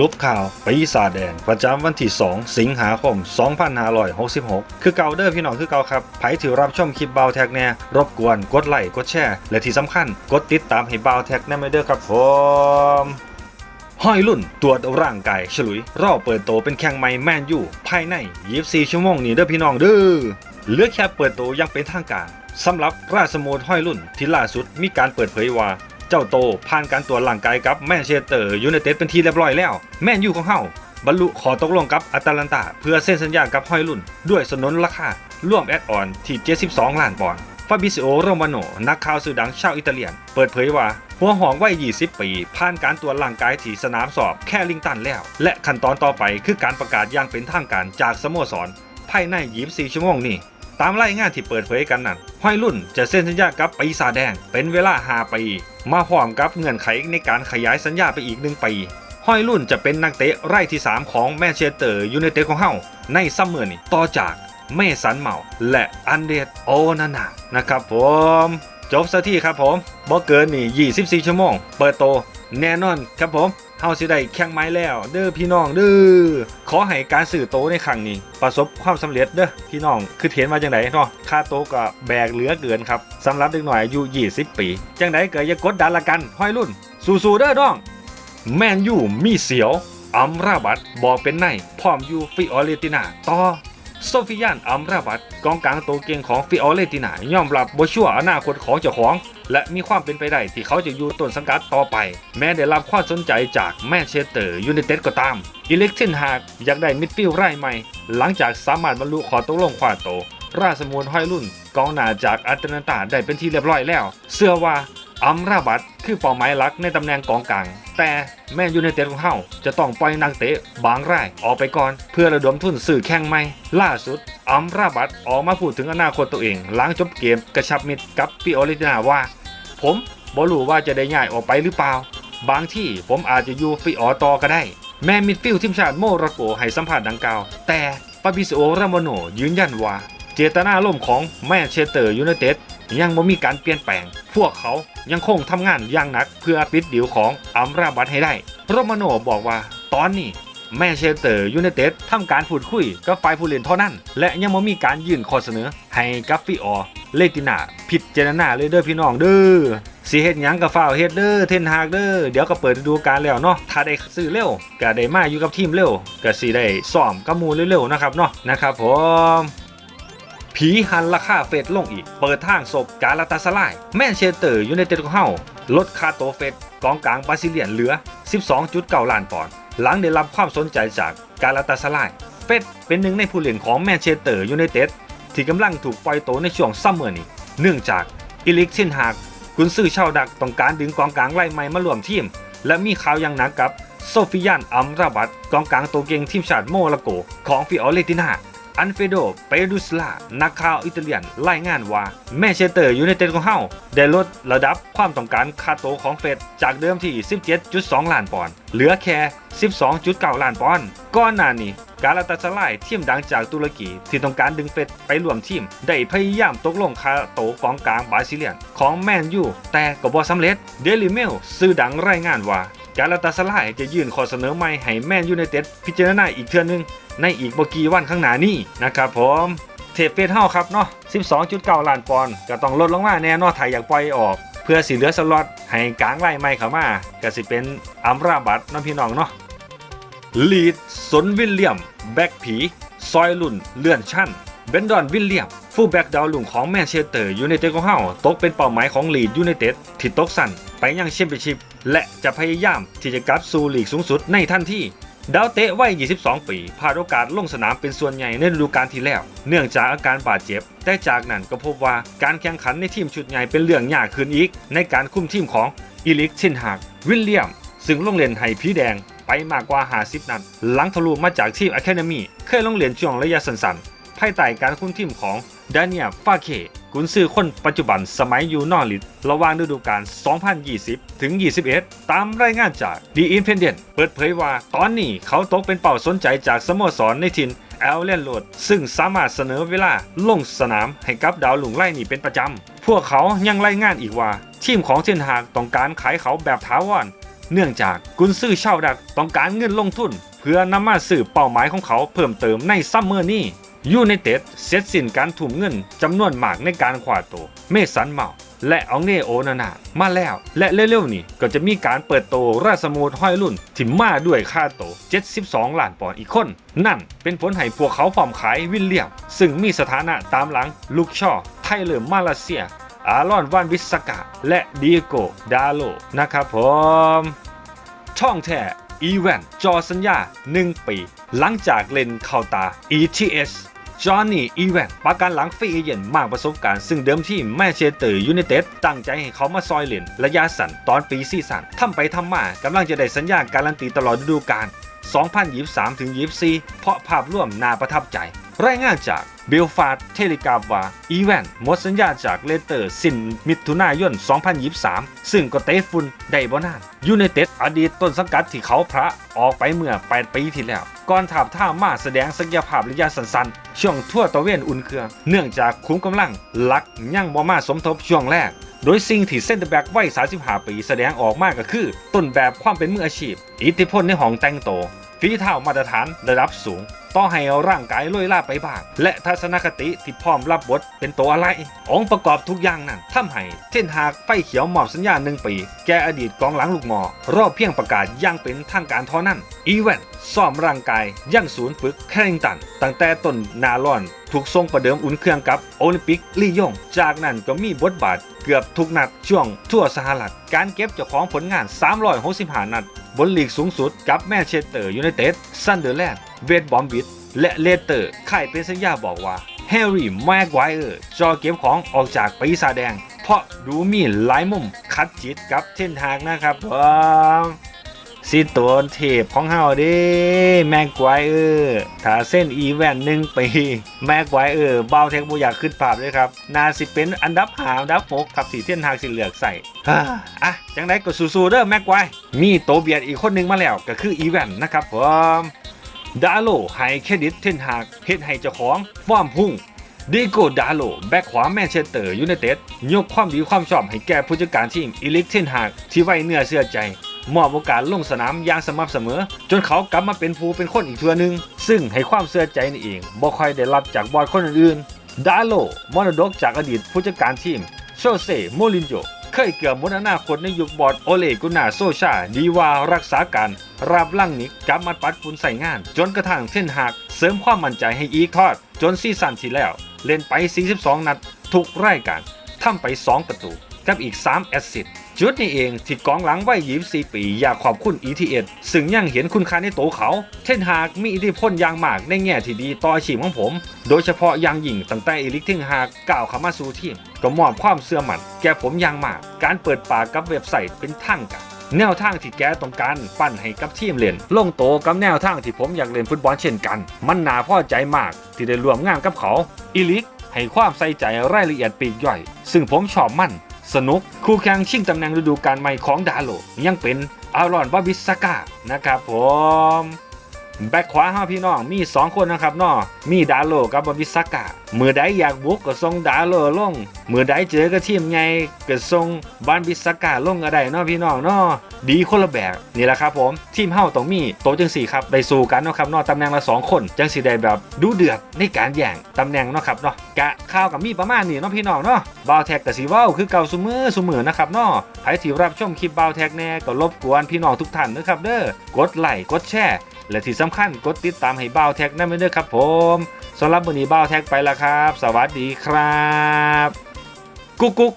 รุปข่าวปีศาจแดง ประจำวันที่ 2 สิงหาคม 2566 คือเก่าเด้อพี่น้องคือเก่าครับไผถือรับชมคลิปเบาแท็กแน่รบกวนกดไลค์กดแชร์ และที่สำคัญ กดติดตามให้เบาแท็กแน่ไม่เด้อครับผมห้อยรุ่นตรวจร่างกายฉลุย รอบเปิดโตเป็นแข่งใหม่แมนยูภายใน 24 ชั่วโมงนี้เด้อพี่น้องเด้อเหลือแค่เปิดโตยังเป็นทางการสำหรับราชสโมดห้อยรุ่นที่ล่าสุดมีการเปิดเผยว่า เจ้าโตผ่านการตรวจร่างกายกับแมนเชสเตอร์ยูไนเต็ดเป็นที่เรียบร้อยแล้ว แมนยูของเฮาบรรลุขอตกลงกับอาตาลันตา เพื่อเซ็นสัญญากับห้อยรุ่น ด้วยสนนราคาร่วมแอดออนที่ 72 ล้านปอนด์ฟาบิซิโอโรมาโนนักข่าวสื่อดังชาวอิตาเลียน เปิดเผยว่า หัวหองวัย 20 ปี ผ่านการตรวจร่างกายที่สนามสอบแค่ลิงตันแล้ว และขั้นตอนต่อไปคือการประกาศอย่างเป็นทางการจากสโมสรภายใน 24 ชั่วโมงนี้ ตามรายงานที่เปิดเผยกันนั้นห้อยรุ่นจะเซ็นสัญญากับปีศาจแดง เป็นเวลา5ปีมาพร้อมกับเงื่อนไขในการขยายสัญญาไปอีก1ปีห้อยรุ่นจะเป็นนักเตะไร่ที่ 3 ของแมนเชสเตอร์ยูไนเต็ดของเฮาในซัมเมอร์นี้ต่อจากเมสันเมาและอันเดรโอนานานะครับผมจบสักทีครับผมบ่เกินนี่ 24 ชั่วโมง เปิดโต แน่นอนครับผม เฮาสิได้แข่งไม้แล้ว เด้อพี่น้องเด้อขอให้การสื่อโตในครั้งนี้ ประสบความสำเร็จเด้อพี่น้องคือเถียนมาจังไดเนาะค่าโตก็แบกเหลือเกินครับสำหรับเด็กหน่อยอายุ20 ปี จังไดเก็อย่ากดดันละกันห้อยรุ่น สู้ๆเด้อน้อง แมนยูมีเสียวอัมราบัตบอกเป็นในพร้อมยูฟิออเรตินาต่อโซฟิยานอัมราบัตกองกลางตัวเก่งของฟิออเรตินายอมรับบ่ชั่วอนาคตของเจ้าของ และมีความเป็นไปได้ที่เขาจะอยู่ต้นสังกัดต่อไป แม้ได้รับความสนใจจากแมนเชสเตอร์ยูไนเต็ดก็ตาม อิเล็กเทนฮากอยากได้มิดฟิลด์ไร่ใหม่ หลังจากสามารถบรรลุขอตกลงควาโต ราชมวลห้อยรุ่นกองหน้าจากอัตแลนตาได้เป็นที่เรียบร้อยแล้วเชื่อว่าอัมราบัตคือเป้าหมายหลักในตำแหน่งกองกลาง แต่แมนยูไนเต็ดของเฮาจะต้องปล่อยนักเตะบางรายออกไปก่อน เพื่อระดมทุนสื่อแข่งใหม่ ล่าสุด อัมราบัตออกมาพูดถึงอนาคตตัวเอง หลังจบเกมกระชับมิตรกับปิโอลิตินาว่า ผมบ่รู้ว่าจะได้ย้ายออกไปหรือเปล่า บางที่ผมอาจจะอยู่ฟิออตอก็ได้ แม้มิดฟิลด์ทีมชาติโมร็อกโกให้สัมภาษณ์ดังกล่าว แต่ปาบิโอรามโนยืนยันว่า เจตนาล่มของแมนเชสเตอร์ยูไนเต็ดยังไม่มีการเปลี่ยนแปลง พวกเขายังคงทำงานอย่างหนักเพื่อปิดดิวของอัมราบัตให้ได้โรมาโนบอกว่า ตอนนี้แมนเชสเตอร์ยูไนเต็ดทำการพูดคุยกับฝ่ายผู้เล่นเท่านั้น และยังไม่มีการยื่นข้อเสนอให้กับฟิออ เลตินาผิดเจตนาเลยเด้อพี่น้องเด้อสิเฮ็ดยังกับฝ้าวเฮ็ดเด้อเทนฮากเด้อเดี๋ยวก็เปิดดูกาลแล้วเนาะถ้าได้ซื้อเร็วก็ได้มาอยู่กับทีมเร็วก็สิได้ซ้อมกับมูเร็วๆนะครับเนาะนะครับผมผีหันราคาเฟดลงอีก เปิดทางศพกาลาตาสลาย แมนเชสเตอร์ยูไนเต็ดของเฮาลดค่าตัวเฟดกองกลางบราซิเลียนเหลือ 12.9 ล้านปอนด์หลังได้รับความสนใจจากกาลาตาสลาย เฟดเป็นหนึ่งในผู้เล่นของแมนเชสเตอร์ยูไนเต็ด ที่กำลังถูกปล่อยตัวในช่วงซัมเมอร์นี้ เนื่องจากอิลิกเทนหากกุนซื้อชาวดักต้องการดึงกองกลางไล่ใหม่มารวมทีม และมีข่าวอย่างหนักกับโซฟิยานอัมราบัตกองกลางตัวเก่งทีมชาติโมร็อกโกของฟิออเรตินา อันเฟโดเปรุสลานักข่าวอิตาเลียนรายงานว่า แมนเชสเตอร์ยูไนเต็ดของเฮาได้ลดระดับความต้องการค่าตัวของเฟดจากเดิมที่ 17.2 ล้านปอนด์เหลือแค่ 12.9 ล้านปอนด์ก่อนหน้านี้กาลาตาซาลายทีมดังจากตุรกีที่ต้องการดึงเฟดไปร่วมทีม ได้พยายามตกลงคาโตกองกลางบราซิเลียน ของแมนยูแต่ก็บ่สำเร็จเดลิเมลสื่อดังรายงานว่า กาลาตาซาลายจะยื่นข้อเสนอใหม่ให้แมนยูไนเต็ดพิจารณาอีกเทื่อนึง ในอีกบ่กี่วันข้างหน้านี้นะครับผมเทปเฟดเฮาครับเนาะ 12.9 ล้านปอนด์ก็ต้องลดลงมาแน่นอนถ้าอยากปล่อยออก เพื่อสิเหลือสล็อตให้กลางไล่ใหม่เข้ามาก็สิเป็นอัมราบัตเนาะพี่น้องเนาะลีดสนวิลเลียม แบ็กผี ซอยลุ่น เลื่อนชั้นเบนดอนวิลเลียม ฟูลแบ็กดาวลุงของแมนเชสเตอร์ยูไนเต็ดของเฮาตกเป็นเป้าหมายของลีดยูไนเต็ดที่ตกสั่น ไปยังแชมเปี้ยนชิพและจะพยายามที่จะกลับสู่ลีกสูงสุดในทันทีดาวเตะวัย 22 ปีพลาดโอกาสลงสนามเป็นส่วนใหญ่ในฤดูกาลที่แล้ว เนื่องจากอาการบาดเจ็บ แต่จากนั้นก็พบว่าการแข่งขันในทีมชุดใหญ่เป็นเรื่องยากขึ้นอีก ในการคุมทีมของอีลิกชินฮาก วิลเลียม ซึ่งลงเล่นให้ผีแดงไปมากกว่า 50 นัด หลังทะลุมาจากทีม Academy เคยลงเรียนช่วงระยะสั้นๆภายใต้การคุมทีมของดานิเอลฟาเค กุนซือคนปัจจุบันสมัยยู่นอริดระหว่างฤดูกาล 2020 ถึง 21 ตามรายงานจาก The Independent เปิดเผยว่าตอนนี้เขาตกเป็นเป้าสนใจจากสโมสรในทินแอลเลนโรดซึ่งสามารถเสนอเวลาลงสนามให้กับดาวหลุงไล่นี่เป็นประจำ พวกเขายังรายงานอีกว่า ทีมของเทนฮากต้องการขายเขาแบบถาวรเนื่องจากกุนซือเช่าดักต้องการเงินลงทุน เพื่อนำมาสื่อเป้าหมายของเขาเพิ่มเติมในซัมเมอร์นี้ ยูไนเต็ดเสร็จสิ้นการทุ่มเงินจำนวนมากในการขวาตัวเมสันเมาและอองเนโอนานามาแล้ว และเร็วๆนี้ก็จะมีการเปิดโตราชสมูทห้อยรุ่นที่มาด้วยค่าโต 72 ล้านปอนด์อีกคน นั่นเป็นผลให้พวกเขาพร้อมขายวิลเลียม ซึ่งมีสถานะตามหลังลูกช่อ ไทเลอร์มาเลเซีย อารอนวานวิสกาและดีโกดาโลนะครับผมช่องแท้อีเวนจอสัญญา 1 ปี หลังจากเล่นเข้าตา ETS จอห์นนี่อีเวนประกันหลังฟรีเอเย่นมากประสบการณ์ซึ่งเดิมที่แมนเชสเตอร์ยูไนเต็ดตั้งใจให้เขามาซอยเล่นระยะสั้นตอนปีซีซั่นทำไปทำมากำลังจะได้สัญญาการันตีตลอดฤดูกาล 2023 ถึง 24 เพราะภาพร่วมน่าประทับใจ รายงานจากเบลฟาร์ดเทเลกราฟว่า อีเวนหมดสัญญาจากเลสเตอร์สิ้นมิถุนายน 2023 ซึ่งก็เตะฟุนได้บ่นานยูไนเต็ดอดีตต้นสังกัดที่เขาพระออกไปเมื่อ 8 ปีที่แล้ว ก่อนถาบท่ามาแสดงศักยภาพระยะสั้นๆ ช่วงทั่วตะเวนอุ่นเครื่อง เนื่องจากคุ้มกำลังหลักยังบ่มาสมทบช่วงแรก โดยสิ่งที่เซนเตอร์แบ็กวัย35 ปีแสดงออกมากก็คือ ต้นแบบความเป็นมืออาชีพ อิทธิพลในห้องแต่งโตวฝีเท้ามาตรฐานระดับสูง ต่อให้ร่างกายลอยล่าไปบ้างและทัศนคติที่พร้อมรับบทเป็นตัวอะไร องค์ประกอบทุกอย่างนั้นทำให้เส้นหากไฟเขียวหมอบสัญญาหนึ่งปี แกอดีตกองหลังลูกหมอ รอบเพียงประกาศย่างเป็นทางการเท่านั้น อีเวนต์ซ้อมร่างกายยังศูนย์ฝึกแคริงตัน ตั้งแต่ต้นนาร้อนถูกทรงประเดิมอุ่นเครื่องกับโอลิมปิกลี่ยง จากนั้นก็มีบทบาทเกือบทุกนัดช่วงทั่วสหรัฐ การเก็บเจ้าของผลงาน 365 นัด บนลีกสูงสุดกับแมนเชสเตอร์ยูไนเต็ดซันเดอร์แลนด์ เวสต์บอมบิดและเลเตอร์ค่ายเป็นสัญญาบอกว่าแฮร์รี่แม็กไวเออร์จอเก็บของออกจากปีศาจแดง เพราะดูมีหลายมุมคัดจิตกับเส้นทางนะครับว้าวสิตัวเทพของเฮาเด้แม็กไวเออร์ถ้าเส้นอีแวนหนึ่งปีแม็กไวเออร์เบาเทคบูอยากขึ้นภาพเลยครับ นาสิเป็นอันดับหาอันดับหกครับสีเส้นทางสีเหลืองใส่ฮ่าอะจังไดก็สู้ๆเด้อแม็กไวมีโตเบียดอีกคนหนึงมาแล้วก็คืออีแวนนะครับผม ดาโลให้เครดิตเทนฮากเฮ็ดให้เจ้าของฟอร์มพุ่งดิโกดาโลแบ็คขวาแมนเชสเตอร์ยูไนเต็ดยกความดีความชอบให้แก่ผู้จัดการทีมอีลิกเทนฮากที่ไว้เนื้อเชื่อใจมอบโอกาสลงสนามอย่างสม่ำเสมอ จนเขากลับมาเป็นผู้เป็นคนอีกเทื่อหนึง ซึ่งให้ความเชื่อใจนี่เองบ่ค่อยได้รับจากบอร์ดคนอื่นๆดาโลมรดกจากอดีตผู้จัดการทีมโชเซ่โมลินโญ เคยเกือบหมดอนาคตในยุคบอดโอเลกุนาโซชา ดีวารักษาการรับลั่งนิกกลับมาปัดฝุ่นใส่งาน จนกระทั่งเส้นหักเสริมความมั่นใจให้อีกทอด จนซีซั่นที่แล้ว เล่นไป 42 นัด ทุกรายการทำไป 2 ประตู กับอีก 3 แอสซิสต์จุดนี้เองที่กองหลังวัย24ปี อยากขอบคุณ ETS ซึ่งยังเห็นคุณค่าในโตเขา เช่นหากมีอิทธิพลอย่างมากในแง่ที่ดีต่ออาชีพของผม โดยเฉพาะอย่างยิ่งตั้งแต่เอลิกเทงหากก้าวเข้ามาสู่ทีม ก็มอบความเสื่อมันแก่ผมอย่างมาก การเปิดปากกับเว็บไซต์เป็นทางการแนวทางที่แกต้องการปั้นให้กับทีมเล่นลงโตกับแนวทางที่ผมอยากเล่นฟุตบอลเช่นกัน มันน่าพอใจมากที่ได้ร่วมงานกับเขาอีลิกให้ความใส่ใจรายละเอียดปีกย่อย ซึ่งผมชอบมันสนุก คู่แข่งชิงตำแหน่งฤดูกาลใหม่ของดาโลยังเป็นอารอนบาบิสกานะครับผม แบ็คขวาห้าพี่น้องมี 2 คนนะครับนาะมีดาโลกับบาบิสกามือใดอยากบุกก็ส่งดาโลลงมือใดเจอกับทีมไงก็ส่งบานบิสกาลงก็ได้นาะพี่น้องนาะดีคนละแบบนี่แหละครับผมทีมเฮาต้องมีโตจังสี่ครับได้สู้กันนะครับนาะตำแหน่งละสองคนจังสิได้แบบดูเดือดในการแย่งตำแหน่งเนาะครับเนาะกะข้าวกับมีประมาณนี้เนาะพี่น้องเนาะบาวแท็กกับสีว้าวคือเก่าซุมือซุมือนะครับเนาะใครที่รับชมคลิปบาวแท็กแน่ก็รบกวนพี่น้องทุกท่านนะครับเด้อกดไลค์กดแชร์ และที่สำคัญกดติดตามให้บ้าวแท็กนั่นไปด้วยครับผมสำหรับวันนี้บ้าวแท็กไปแล้วครับ สวัสดีครับ กุ๊กกุ๊ก